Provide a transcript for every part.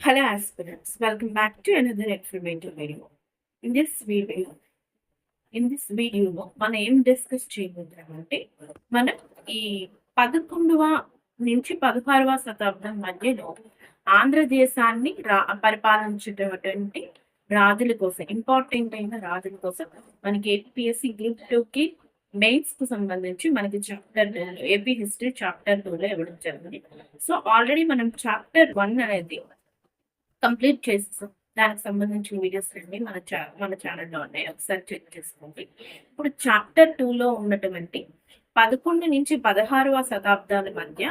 Hello aspirants, welcome back to another experimental video. In this video, in this video మనం ఏం discuss చేయబోతున్నామంటే మనం ఈ పదకొండవ నుంచి పదహారవ శతాబ్దం మధ్యలో ఆంధ్రదేశాన్ని రా పరిపాలించేటటువంటి రాజుల కోసం ఇంపార్టెంట్ అయిన రాజుల కోసం మనకి ఏపీఎస్సి గ్రూప్ టూకి మెయిన్స్కు సంబంధించి మనకి చాప్టర్ ఏపీ హిస్టరీ చాప్టర్ టూలో ఇవ్వడం జరిగింది సో ఆల్రెడీ మనం చాప్టర్ వన్ అనేది కంప్లీట్ చేసేసాం. దానికి సంబంధించిన వీడియోస్ అన్ని మన చా మన ఛానల్లో ఉన్నాయి. ఒకసారి చెక్ చేసుకోండి. ఇప్పుడు చాప్టర్ టూలో ఉన్నటువంటి పదకొండు నుంచి పదహారవ శతాబ్దాల మధ్య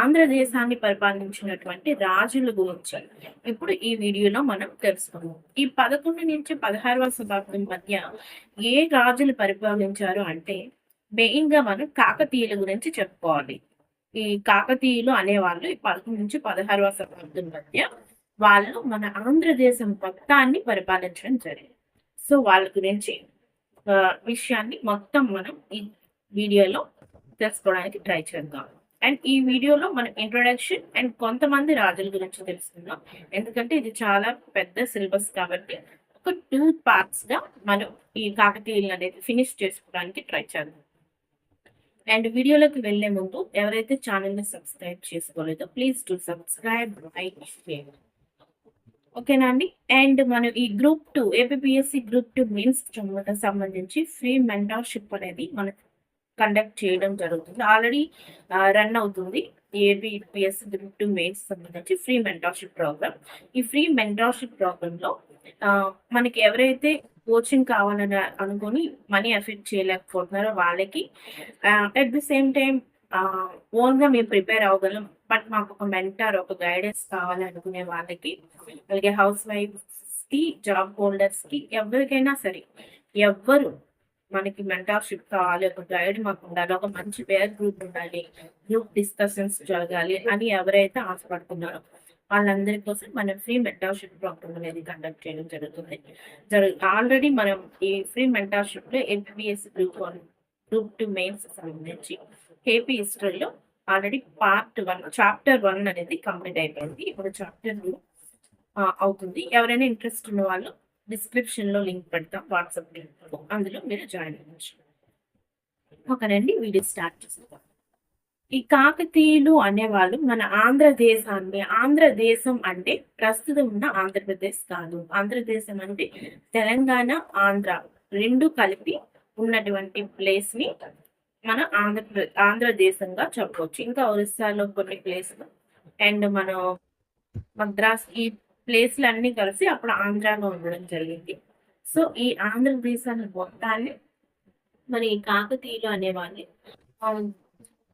ఆంధ్రదేశాన్ని పరిపాలించినటువంటి రాజుల గురించి ఇప్పుడు ఈ వీడియోలో మనం తెలుసుకుందాం. ఈ పదకొండు నుంచి పదహారవ శతాబ్దం మధ్య ఏ రాజులు పరిపాలించారు అంటే మెయిన్గా మనం కాకతీయుల గురించి చెప్పుకోవాలి. ఈ కాకతీయులు అనేవాళ్ళు ఈ పదకొండు నుంచి పదహారవ శతాబ్దం మధ్య వాళ్ళు మన ఆంధ్రదేశం మొత్తాన్ని పరిపాలించడం జరిగింది. సో వాళ్ళ గురించి విషయాన్ని మొత్తం మనం ఈ వీడియోలో తెలుసుకోవడానికి ట్రై చేద్దాం. అండ్ ఈ వీడియోలో మనం ఇంట్రొడక్షన్ అండ్ కొంతమంది రాజుల గురించి తెలుసుకుందాం. ఎందుకంటే ఇది చాలా పెద్ద సిలబస్ కాబట్టి ఒక టూ పార్ట్స్గా మనం ఈ కాకతీయులను అనేది ఫినిష్ చేసుకోవడానికి ట్రై చేద్దాం. అండ్ వీడియోలోకి వెళ్ళే ముందు ఎవరైతే ఛానల్ని subscribe చేసుకోలేదో please to subscribe like share ఓకేనా అండి? అండ్ మనం ఈ group two APSC group two mains సంబంధించి ఫ్రీ మెంటర్షిప్ అనేది మనం కండక్ట్ చేయడం జరుగుతుంది. ఆల్రెడీ రన్ అవుతుంది ఏబిపిఎస్సి గ్రూప్ టూ మెయిన్స్ సంబంధించి ఫ్రీ మెంటర్షిప్ ప్రోగ్రామ్. ఈ ఫ్రీ మెంటర్షిప్ ప్రోగ్రాంలో మనకి ఎవరైతే కోచింగ్ కావాలని అనుకొని మనీ ఎఫెక్ట్ చేయలేకపోతున్నారో వాళ్ళకి అట్ ది సేమ్ టైం ఓన్గా మేము ప్రిపేర్ అవ్వగలం. బట్ మాకు ఒక మెంటర్ ఒక గైడెన్స్ కావాలి అనుకునే వాళ్ళకి అలాగే హౌస్ వైఫ్స్కి జాబ్ హోల్డర్స్కి ఎవరికైనా సరే ఎవ్వరు మనకి మెంటర్షిప్ కావాలి ఒక గైడ్ మాకు ఉండాలి ఒక మంచి పేర్ గ్రూప్ ఉండాలి గ్రూప్ డిస్కషన్స్ జరగాలి అని ఎవరైతే ఆశపడుతున్నారో వాళ్ళందరి కోసం మనం ఫ్రీ మెంటర్షిప్ ప్రోగ్రామ్ అనేది కండక్ట్ చేయడం జరుగుతుంది. జరుగు ఆల్రెడీ మనం ఈ free మెంటర్షిప్లో MPS group one group two mains సంబంధించి కేపీ హిస్టరీలో already part one chapter one అనేది కంప్లీట్ అయిపోయింది. ఇప్పుడు చాప్టర్ టూ అవుతుంది. ఎవరైనా ఇంట్రెస్ట్ ఉన్న వాళ్ళు డిస్క్రిప్షన్లో లింక్ పెడతాం వాట్సాప్ లింక్ అందులో మీరు జాయిన్ అవ్వచ్చు. ఒకనండి వీడియో స్టార్ట్ చేస్తాం ఈ కాకతీయులు అనేవాళ్ళు మన ఆంధ్రదేశాన్ని ఆంధ్రదేశం అంటే ప్రస్తుతం ఉన్న ఆంధ్రప్రదేశ్ కాదు. ఆంధ్రదేశం అంటే తెలంగాణ ఆంధ్ర రెండు కలిపి ఉన్నటువంటి ప్లేస్ని మన ఆంధ్రప్రదేశ్ ఆంధ్రదేశంగా చెప్పవచ్చు. ఇంకా ఒరిస్సాలో కొన్ని ప్లేసులు అండ్ మన మద్రాస్ ఈ ప్లేస్లు అన్నీ కలిసి అప్పుడు ఆంధ్రాలో ఉండడం జరిగింది. సో ఈ ఆంధ్రదేశాన్ని మొత్తాన్ని మరి ఈ కాకతీయులు అనేవాడిని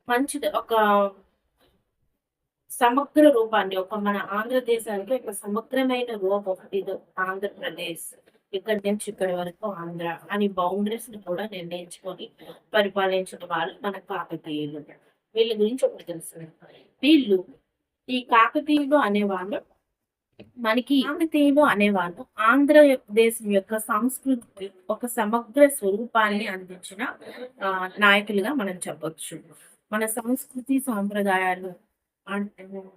మంచిది ఒక సమగ్ర రూపాన్ని ఒక మన ఆంధ్రదేశానికి ఒక సమగ్రమైన రూపం ఇది ఆంధ్రప్రదేశ్. ఇక్కడి నుంచి ఇక్కడి వరకు ఆంధ్ర అని బౌండరీస్ని కూడా నిర్ణయించుకొని పరిపాలించిన వాళ్ళు మన కాకతీయులు. వీళ్ళ గురించి ఒకటి తెలుసు వీళ్ళు ఈ కాకతీయులు అనేవాళ్ళు మనకి కాకతీయులు అనేవాళ్ళు ఆంధ్రదేశం యొక్క సంస్కృతి ఒక సమగ్ర స్వరూపాన్ని అందించిన నాయకులుగా మనం చెప్పొచ్చు. మన సంస్కృతి సాంప్రదాయాలు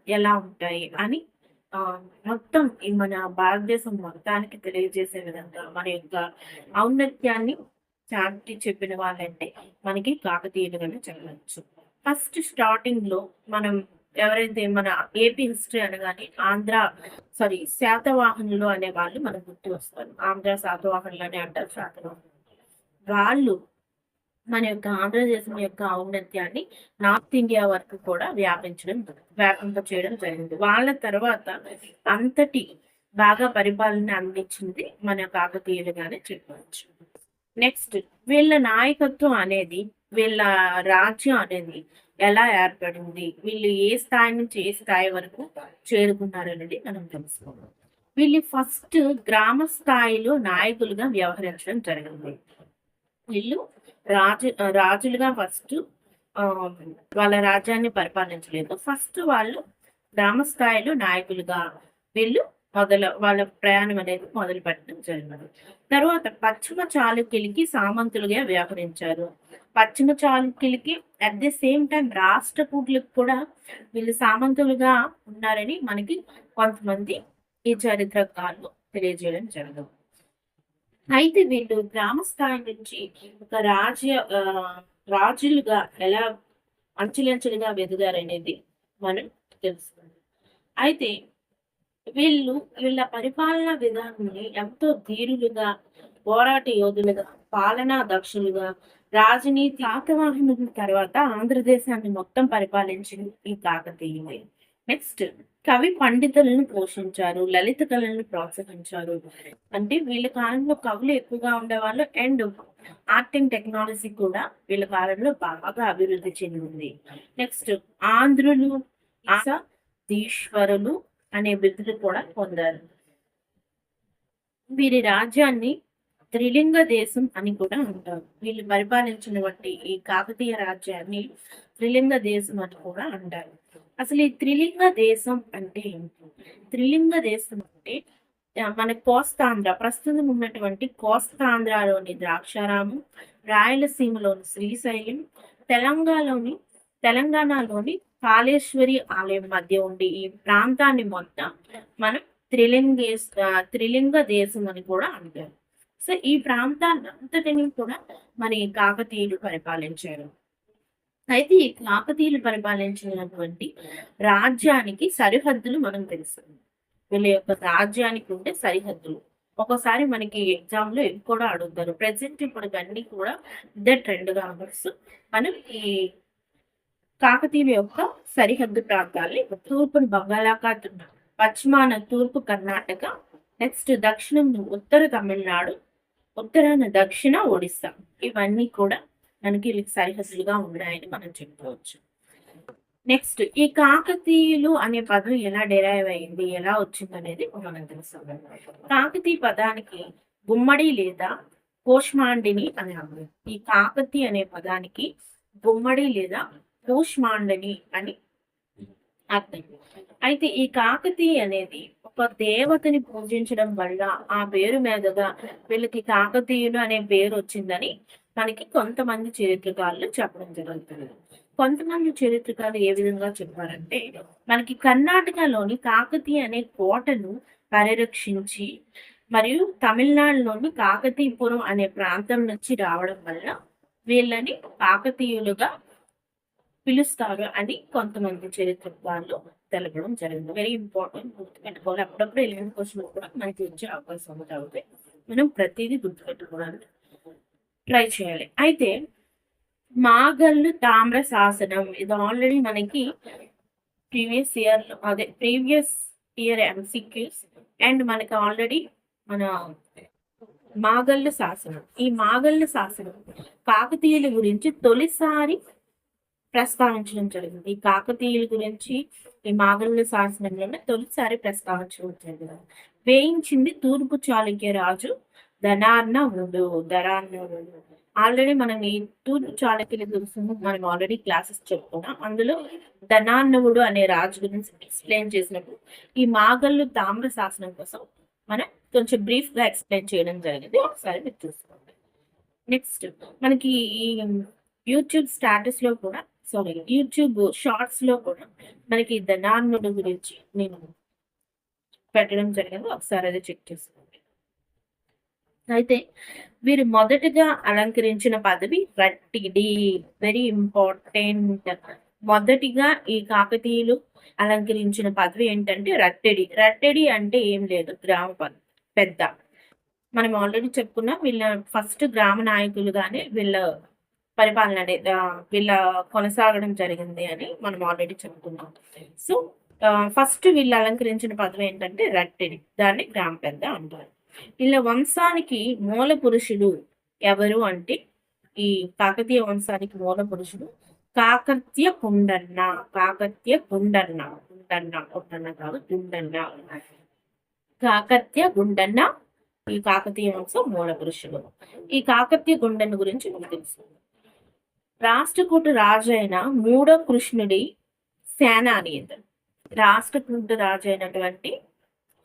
ఎలా ఉంటాయి అని మొత్తం మన భారతదేశం మొత్తానికి తెలియజేసే విధంగా మన యొక్క ఔన్నత్యాన్ని చాటి చెప్పిన వాళ్ళంటే మనకి కాకతీయులుగానే చెప్పవచ్చు. ఫస్ట్ స్టార్టింగ్లో మనం ఎవరైతే మన ఏపీ హిస్టరీ అనగానే ఆంధ్ర సారీ శాతవాహనులు అనే వాళ్ళు మనకు గుర్తు వస్తారు. ఆంధ్ర శాతవాహనులు అని అంటారు శాతవాహనులు. వాళ్ళు మన యొక్క ఆంధ్రదేశం యొక్క ఔన్నత్యాన్ని నార్త్ ఇండియా వరకు కూడా వ్యాపించడం వ్యాపింప చేయడం జరిగింది. వాళ్ళ తర్వాత అంతటి బాగా పరిపాలన అందించింది మన కాకతీయులుగానే చెప్పవచ్చు. నెక్స్ట్ వీళ్ళ నాయకత్వం అనేది వీళ్ళ రాజ్యం అనేది ఎలా ఏర్పడింది? వీళ్ళు ఏ స్థాయి నుంచి ఏ స్థాయి వరకు చేరుకున్నారు అనేది మనం తెలుసుకోవాలి. వీళ్ళు ఫస్ట్ గ్రామ స్థాయిలో నాయకులుగా వ్యవహరించడం జరిగింది. వీళ్ళు రాజు రాజులుగా ఫస్ట్ వాళ్ళ రాజ్యాన్ని పరిపాలించలేదు. ఫస్ట్ వాళ్ళు గ్రామస్థాయిలో నాయకులుగా వీళ్ళు మొదలు వాళ్ళ ప్రయాణం అనేది మొదలు పెట్టడం జరిగింది. తర్వాత పశ్చిమ చాళుక్యులకి సామంతులుగా వ్యవహరించారు. పశ్చిమ చాళుక్యులకి అట్ ది సేమ్ టైం రాష్ట్రకూట్లకు కూడా వీళ్ళు సామంతులుగా ఉన్నారని మనకి కొంతమంది ఈ చరిత్రకారులు తెలియజేయడం జరగదు. అయితే వీళ్ళు గ్రామ స్థాయి నుంచి ఒక రాజ్య రాజులుగా ఎలా అంచులంచులుగా ఎదిగారనేది మనం తెలుసుకుందాం అయితే వీళ్ళు వీళ్ళ పరిపాలనా విధానాన్ని ఎంతో ధీరులుగా పోరాట యోధులుగా పాలనా దక్షులుగా రాజనీతి శాతవాహనుల తర్వాత ఆంధ్రదేశాన్ని మొత్తం పరిపాలించింది ఈ కాకతీయులే. నెక్స్ట్ కవి పండితులను పోషించారు లలిత కళలను ప్రోత్సహించారు. అంటే వీళ్ళ కాలంలో కవులు ఎక్కువగా ఉండేవాళ్ళు అండ్ ఆర్ట్ అండ్ టెక్నాలజీ కూడా వీళ్ళ కాలంలో బాగా అభివృద్ధి చెందింది. నెక్స్ట్ ఆంధ్రులు ఆస దీశ్వరులు అనే బిరుదులు కూడా పొందారు. వీరి రాజ్యాన్ని త్రిలింగ దేశం అని కూడా అంటారు. వీళ్ళు పరిపాలించిన ఈ కాకతీయ రాజ్యాన్ని త్రిలింగ దేశం అని కూడా అంటారు. అసలు ఈ త్రిలింగ దేశం అంటే ఏంటి? త్రిలింగ దేశం అంటే మన కోస్తాంధ్ర ప్రస్తుతం ఉన్నటువంటి కోస్తాంధ్రలోని ద్రాక్షారామం రాయలసీమలోని శ్రీశైలం తెలంగాణలోని తెలంగాణలోని కాళేశ్వరి ఆలయం మధ్య ఉండి ఈ ప్రాంతాన్ని మొత్తం మనం త్రిలింగేశ్ త్రిలింగ దేశం అని కూడా అంటారు. సో ఈ ప్రాంతాన్ని అంతటిని కూడా మరి కాకతీయులు పరిపాలించారు. అయితే ఈ కాకతీయులు పరిపాలించినటువంటి రాజ్యానికి సరిహద్దులు మనం తెలుస్తుంది వీళ్ళ యొక్క రాజ్యానికి ఉండే సరిహద్దులు. ఒక్కోసారి మనకి ఎగ్జామ్లో ఇవి కూడా అడుగుతారు. ప్రెసెంట్ ఇప్పుడు అన్ని కూడా ఇదే ట్రెండ్ కాబట్టి మనం ఈ కాకతీయుల యొక్క సరిహద్దు ప్రాంతాల్ని తూర్పును బంగాళాఖాతం పశ్చిమాన తూర్పు కర్ణాటక నెక్స్ట్ దక్షిణం ఉత్తర తమిళనాడు ఉత్తరాన దక్షిణ ఒడిస్సా ఇవన్నీ కూడా మనకి సరిహద్దులుగా ఉన్నాయని మనం చెప్పుకోవచ్చు. నెక్స్ట్ ఈ కాకతీయులు అనే పదం ఎలా డెరైవ్ అయింది ఎలా వచ్చింది అనేది మనం తెలుసుకుందాం. కాకతీయ పదానికి గుమ్మడి లేదా కోష్మాండిని అని అర్థం. ఈ కాకతి అనే పదానికి గుమ్మడి లేదా పోష్మాండిని అని అర్థం. అయితే ఈ కాకతి అనేది ఒక దేవతని పూజించడం వల్ల ఆ పేరు మీదుగా వీళ్ళకి కాకతీయులు అనే పేరు వచ్చిందని మనకి కొంతమంది చరిత్రకారులు చెప్పడం జరుగుతుంది. కొంతమంది చరిత్రకారులు ఏ విధంగా చెప్పారంటే మనకి కర్ణాటకలోని కాకతీయ అనే కోటను పరిరక్షించి మరియు తమిళనాడులోని కాకతీపురం అనే ప్రాంతం నుంచి రావడం వల్ల వీళ్ళని కాకతీయులుగా పిలుస్తారు అని కొంతమంది చరిత్రకారులు తెలపడం జరిగింది. వెరీ ఇంపార్టెంట్ గుర్తుపెట్టుకోవాలి అప్పుడప్పుడు వెళ్ళిన క్వశ్చన్ కూడా మనకి వచ్చే అవకాశం ఉంది కాబట్టి మనం ప్రతిదీ గుర్తుపెట్టుకోవడానికి ట్రై చేయాలి. అయితే మాగల్లు తామ్ర శాసనం ఇది ఆల్రెడీ మనకి ప్రీవియస్ ఇయర్ అదే ప్రీవియస్ ఇయర్ ఎంసీక్యూస్ అండ్ మనకి ఆల్రెడీ మన మాగల్లు శాసనం. ఈ మాగల్లు శాసనం కాకతీయుల గురించి తొలిసారి ప్రస్తావించడం జరిగింది. ఈ కాకతీయుల గురించి ఈ మాగల్లు శాసనంలోనే తొలిసారి ప్రస్తావించడం జరిగింది. వేయించింది తూర్పు చాళుక్య రాజు ధనాన్నవుడు ధనార్ణవుడు ఆల్రెడీ మనం ఈ తూర్పు చాళుక్యుల గురించి మనం ఆల్రెడీ క్లాసెస్ చెప్పుకున్నాం. అందులో ధనాన్నవుడు అనే రాజు గురించి ఎక్స్ప్లెయిన్ చేసినప్పుడు ఈ మాగల్లు తామ్ర శాసనం కోసం మనం కొంచెం బ్రీఫ్గా ఎక్స్ప్లెయిన్ చేయడం జరిగింది. ఒకసారి మీరు చూసుకోండి. నెక్స్ట్ మనకి ఈ యూట్యూబ్ స్టాటస్లో కూడా సారీ యూట్యూబ్ షార్ట్స్లో కూడా మనకి ధనాన్నుడు గురించి నేను పెట్టడం జరిగింది. ఒకసారి అది చెక్ చేసుకోండి. అయితే వీరు మొదటగా అలంకరించిన పదవి రట్టిడి. వెరీ ఇంపార్టెంట్ మొదటిగా ఈ కాకతీయులు అలంకరించిన పదవి ఏంటంటే రట్టెడి. రట్టెడి అంటే ఏం లేదు. గ్రామ పద- పెద్ద. మనం ఆల్రెడీ చెప్పుకున్నాం వీళ్ళ ఫస్ట్ గ్రామ నాయకులుగానే వీళ్ళ పరిపాలన అనేది వీళ్ళ కొనసాగడం జరిగింది అని మనం ఆల్రెడీ చెప్పుకున్నాం. సో ఫస్ట్ వీళ్ళు అలంకరించిన పదవి ఏంటంటే రట్టెడి. దాన్ని గ్రామ పెద్ద అంటారు. వీళ్ళ వంశానికి మూల పురుషుడు ఎవరు అంటే ఈ కాకతీయ వంశానికి మూల పురుషుడు కాకత్య కుండన్న కాకత్య గుండన్న గుండన్న గుండన్న కాదు గుండన్న కాకత్య గుండన్న ఈ కాకతీయ వంశం మూల పురుషుడు. ఈ కాకత్య గుండన్న గురించి మీకు తెలుసు. రాష్ట్రకూట రాజు అయిన మూడో కృష్ణుడి సేనాని ఇతను రాష్ట్రకూట రాజు అయినటువంటి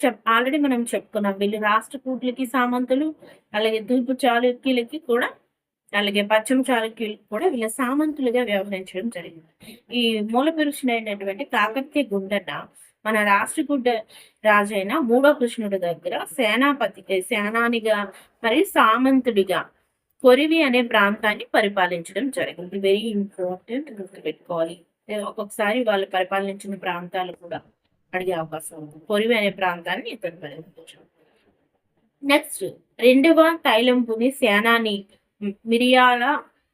చెప్ ఆల్రెడీ మనం చెప్పుకున్నాం. వీళ్ళు రాష్ట్రకూట్లకి సామంతులు అలాగే తూర్పు చాళుక్యులకి కూడా అలాగే పశ్చిమ చాళుక్యులకి కూడా వీళ్ళ సామంతులుగా వ్యవహరించడం జరిగింది. ఈ మూల పురుషుడైనటువంటి కాకత్య గుండన్న మన రాష్ట్రకూట రాజైన మూడో కృష్ణుడి దగ్గర సేనాపతి సేనానిగా మరియు సామంతుడిగా కొరివి అనే ప్రాంతాన్ని పరిపాలించడం జరిగింది. వెరీ ఇంపార్టెంట్ గుర్తుపెట్టుకోవాలి. ఒక్కొక్కసారి వాళ్ళు పరిపాలించిన ప్రాంతాలు కూడా. అడిగే అవకాశం ఉంది. పొరివి అనే ప్రాంతాన్ని ఇతను పరిగణించాడు నెక్స్ట్ రెండవ తైలంపుని సేనాని మిరియాల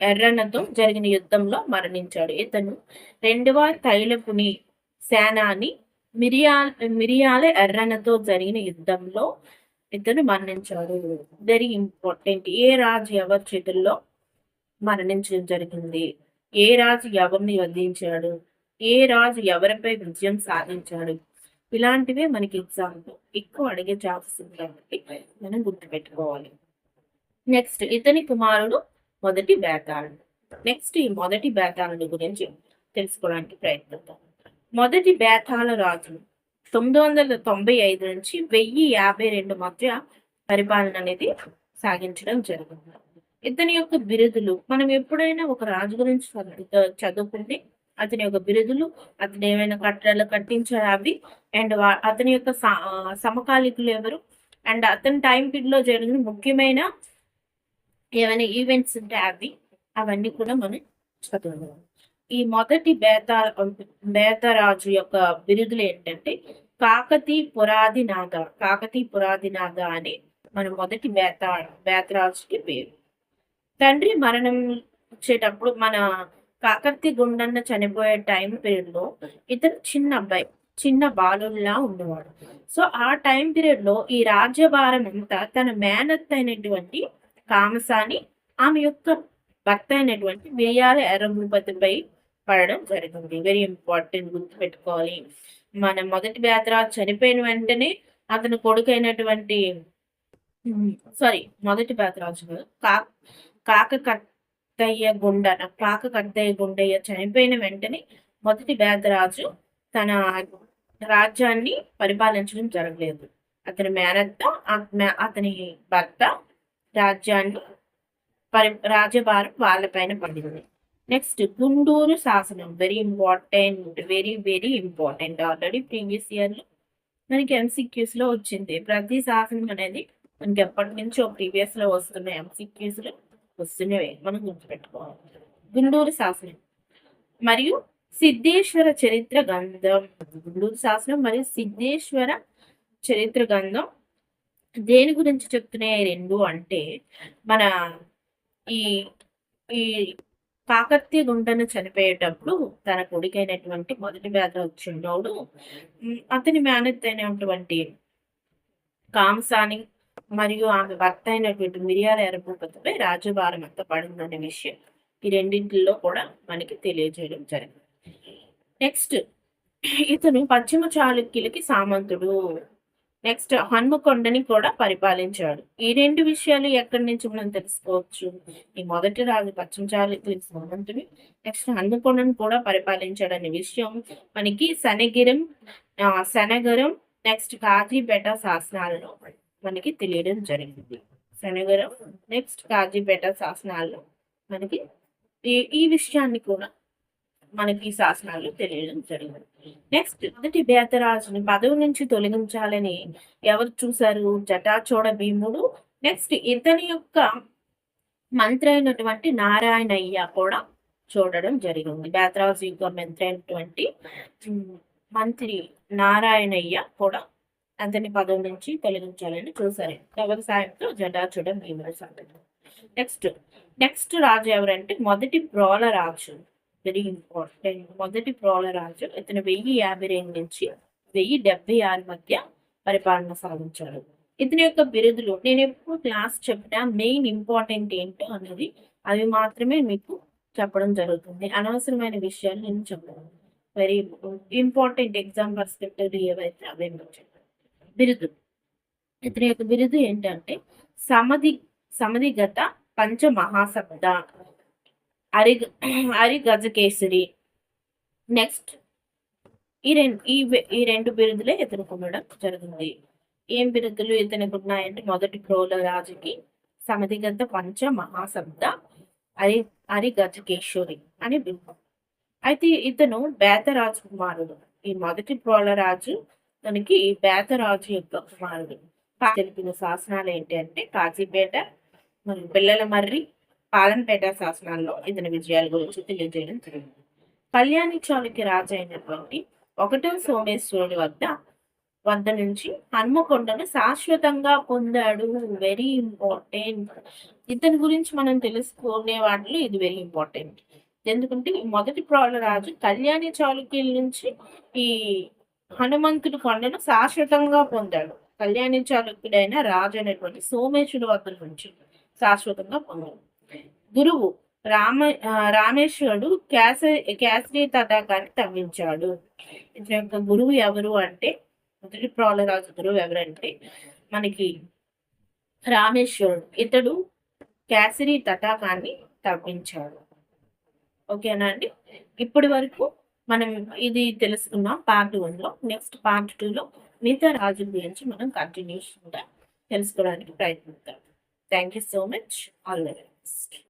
ఎర్రన్నతో జరిగిన యుద్ధంలో మరణించాడు. ఇతను రెండవ తైలపుని సేనాని మిరియాల మిరియాల ఎర్రన్నతో జరిగిన యుద్ధంలో ఇతను మరణించాడు. వెరీ ఇంపార్టెంట్ ఏ రాజు ఎవరి చేతుల్లో మరణించడం జరిగింది? ఏ రాజు ఎవరిని వధించాడు? ఏ రాజు ఎవరిపై విజయం సాధించాడు? ఇలాంటివే మనకి ఎగ్జాంపుల్ ఎక్కువ అడిగే ఛాన్సెస్ ఉంది కాబట్టి మనం గుర్తుపెట్టుకోవాలి. నెక్స్ట్ ఇతని కుమారుడు మొదటి బేతాళుడు. నెక్స్ట్ ఈ మొదటి బేతాళుడు గురించి తెలుసుకోవడానికి ప్రయత్నిద్దాం. మొదటి బేతాళ రాజు తొమ్మిది వందల తొంభై ఐదు నుంచి వెయ్యి యాభై రెండు మధ్య పరిపాలన అనేది సాగించడం జరిగింది. ఇతని యొక్క బిరుదులు మనం ఎప్పుడైనా ఒక రాజు గురించి చదువుకుంటే అతని యొక్క బిరుదులు అతను ఏమైనా కట్టడాలు కట్టించారు అవి? అండ్ అతని యొక్క సమకాలికులు ఎవరు? అండ్ అతని టైం పీరియడ్లో జరిగిన ముఖ్యమైన ఏమైనా ఈవెంట్స్ ఉంటే అవి? అవన్నీ కూడా మనం చదువుదాం. ఈ మొదటి బేత బేతరాజు యొక్క బిరుదులు ఏంటంటే కాకతీ పురాదినాథ కాకతీ పురాదినాథ అని మన మొదటి బేత బేతరాజుకి పేరు. తండ్రి మరణం వచ్చేటప్పుడు మన కాకర్తి గుండన్న చనిపోయే టైం పీరియడ్లో ఇతను చిన్న అబ్బాయి చిన్న బాలుల్లా ఉండేవాడు. సో ఆ టైం పీరియడ్లో ఈ రాజ్యభారం అంతా తన మేనత్ అయినటువంటి కామసాని ఆమె యొక్క భర్త అయినటువంటి వేయాల ఎర్రభూపతిపై పడడం జరిగింది. వెరీ ఇంపార్టెంట్ గుర్తు పెట్టుకోవాలి మన మొదటి బేతరాజు చనిపోయిన వెంటనే అతని కొడుకైనటువంటి సారీ మొదటి బేతరాజు కాక కాక కత్తయ్య గుండన పాక కత్తయ్య గుండయ్య చనిపోయిన వెంటనే మొదటి బేదరాజు తన రాజ్యాన్ని పరిపాలించడం జరగలేదు. అతని మేనత్త అతని భర్త రాజ్యాన్ని పరి రాజభారం వాళ్ళపైన పడింది. నెక్స్ట్ గుండూరు శాసనం. Very important very very important already previous ఇయర్లో మనకి ఎంసీక్యూస్లో వచ్చింది. ప్రతి శాసనం అనేది మనకి ఎప్పటి నుంచో ప్రీవియస్లో వస్తున్నాయి ఎంసీక్యూస్లో వస్తున్నవే మనం గుర్తుపెట్టుకోవాలి గుండూరు శాసనం. మరియు సిద్ధేశ్వర చరిత్ర గంధం గుండూరు శాసనం మరియు సిద్ధేశ్వర చరిత్ర గంధం దేని గురించి చెప్తున్నాయి రెండు అంటే మన ఈ ఈ కాకర్తి గుంటను చనిపోయేటప్పుడు తన కొడుకైనటువంటి మొదటి వ్యాధి వచ్చిండోడు అతని మేనత్ అయినటువంటి కాంసాని మరియు ఆమె భర్త అయినటువంటి మిరియాల ఎర్రభూపతిపై రాజభారం అంత పడిందనే విషయం ఈ రెండింటిలో కూడా మనకి తెలియజేయడం జరిగింది. నెక్స్ట్ ఇతను పశ్చిమ చాళుక్యులకి సామంతుడు. నెక్స్ట్ హన్మకొండని కూడా పరిపాలించాడు. ఈ రెండు విషయాలు ఎక్కడి నుంచి మనం తెలుసుకోవచ్చు? ఈ మొదటి రాజు పశ్చిమ చాళుక్యులకి సామంతుడు. నెక్స్ట్ హన్మకొండని కూడా పరిపాలించాడు అనే విషయం మనకి శనగిరం శనగరం నెక్స్ట్ కాజీపేట శాసనాలలో. మనకి తెలియడం జరిగింది. శనగరం నెక్స్ట్ కాజీపేట శాసనాల్లో మనకి ఈ ఈ విషయాన్ని కూడా మనకి శాసనాలు తెలియడం జరిగింది. నెక్స్ట్ మొదటి బేతరాజుని పదవి నుంచి తొలగించాలని ఎవరు చూశారు? జటాచోడ భీముడు. నెక్స్ట్ ఇతని యొక్క మంత్రి అయినటువంటి నారాయణయ్య కూడా చూడడం జరిగింది. బేతరాజు యొక్క మంత్రి అయినటువంటి మంత్రి నారాయణయ్య కూడా అతని పదం నుంచి తొలగించాలని చూసారు ఎవరి సాయంతో జటాచుడం భీముడు నెక్స్ట్ నెక్స్ట్ రాజు ఎవరంటే మొదటి ప్రోల రాజు. వెరీ ఇంపార్టెంట్ మొదటి ప్రోల రాజు ఇతను వెయ్యి యాభై రెండు నుంచి వెయ్యి డెబ్బై ఆరు మధ్య పరిపాలన సాగించాడు ఇతని యొక్క బిరుదులు నేను ఎప్పుడు క్లాస్ చెప్పినా మెయిన్ ఇంపార్టెంట్ ఏంటో అన్నది అవి మాత్రమే మీకు చెప్పడం జరుగుతుంది. అనవసరమైన విషయాలు నేను చెప్పను. వెరీ ఇంపార్టెంట్ ఎగ్జామ్ పర్స్పెక్టివ్ ఏవైతే అవే చెప్పాను. బిరుదు. ఇతని యొక్క బిరుదు ఏంటంటే సమధి సమధిగత పంచమహాసబ్ద అరి అరి గజకేసరి. నెక్స్ట్ ఈ రెండు ఈ ఈ రెండు బిరుదులే ఇతనికి ఉండడం జరిగింది ఏం బిరుదులు ఇతనికి ఉన్నాయంటే మొదటి ప్రోల రాజుకి సమధిగత పంచ మహాశబ్ద అరి అరి గజకేశ్వరి అని బిరుదు. అయితే ఇతను బేత కుమారుడు. ఈ మొదటి ప్రోలరాజు తనకి బేతరాజు యొక్క కుమారుడు తెలిపిన శాసనాలు ఏంటి అంటే కాజీపేట మరియు పిల్లల మర్రి పాలనపేట శాసనాల్లో ఇతని విజయాల గురించి తెలియజేయడం జరిగింది. కళ్యాణి చాళుక్య రాజు అయినటువంటి ఒకటో సోమేశ్వరుడి వద్ద వద్ద నుంచి హన్మకొండను శాశ్వతంగా పొందాడు వెరీ ఇంపార్టెంట్ ఇతని గురించి మనం తెలుసుకునే వాటిలో ఇది వెరీ ఇంపార్టెంట్ ఎందుకంటే మొదటి ప్రాణ రాజు కళ్యాణి చాళుక్యుల నుంచి ఈ హనుమంతుడు కొండను శాశ్వతంగా పొందాడు. కళ్యాణి చాళుక్యుడైన రాజు అనేటువంటి సోమేశ్వరుడు వద్ద నుంచి శాశ్వతంగా పొందాడు. గురువు రామ రామేశ్వరుడు క్యాస క్యాసరీ తటాకాన్ని తవ్వించాడు. ఇతని యొక్క గురువు ఎవరు అంటే మొదటి ప్రోలరాజు గురువు ఎవరంటే మనకి రామేశ్వరుడు. ఇతడు క్యాసరీ తటాకాన్ని తవ్వించాడు. ఓకేనా అండి? ఇప్పటి వరకు మనం ఇది తెలుసుకున్నాం పార్ట్ వన్లో. నెక్స్ట్ పార్ట్ టూ లో మిగతా రాజుల గురించి మనం కంటిన్యూస్ తెలుసుకోవడానికి ప్రయత్నిద్దాం. Thank you so much all the best